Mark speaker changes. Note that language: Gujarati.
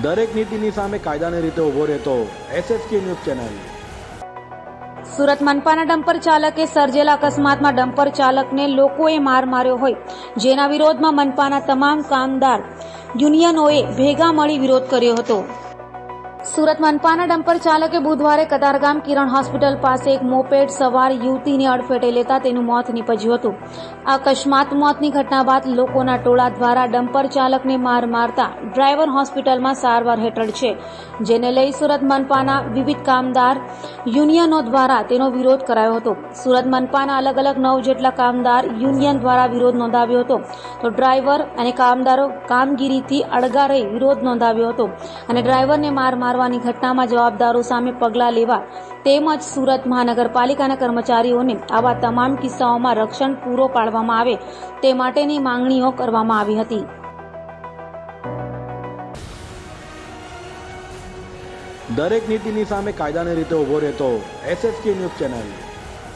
Speaker 1: દરેક નીતિની સામે કાયદાની રીતે ઊભો રહેતો એસએસકે ન્યૂઝ ચેનલ.
Speaker 2: સુરત મનપાના ડમ્પર ચાલકે સર્જેલા અકસ્માતમાં ડમ્પર ચાલકને લોકોએ માર માર્યો હોય. જેના વિરોધમાં મનપાના તમામ કામદાર યુનિયનોએ ભેગા મળી વિરોધ કર્યો હતો. સુરત મનપાના ડમ્પર ચાલકે બુધવારે કતારગામ કિરણ હોસ્પિટલ પાસે એક મોપેડ સવાર યુવતીને અડફેટે લેતા તેનું મોત નીપજ્યું હતું. અકસ્માત મોતની ઘટના બાદ લોકોના ટોળા દ્વારા ડમ્પર ચાલકને માર મારતા ડ્રાઈવર હોસ્પિટલમાં સારવાર હેઠળ છે, જેને લઈ સુરત મનપાના વિવિધ કામદાર યુનિયનો દ્વારા તેનો વિરોધ કરાયો હતો. સુરત મનપાના અલગ અલગ નવ જેટલા કામદાર યુનિયન દ્વારા વિરોધ નોંધાવ્યો હતો. તો ડ્રાઈવર અને કામદારો કામગીરીથી અળગા રહી વિરોધ નોંધાવ્યો હતો અને ડ્રાઈવરને માર મારવાની ઘટનામાં જવાબદારો સામે પગલાં લેવા તેમજ સુરત મહાનગરપાલિકાના કર્મચારીઓને આવા તમામ કિસ્સાઓમાં રક્ષણ પૂરો પાડવામાં આવે તે માટેની માંગણીઓ કરવામાં આવી હતી.
Speaker 1: દરેક નીતિની સામે કાયદાની રીતે ઊભો રહેતો એસએસકે ન્યૂઝ ચેનલ.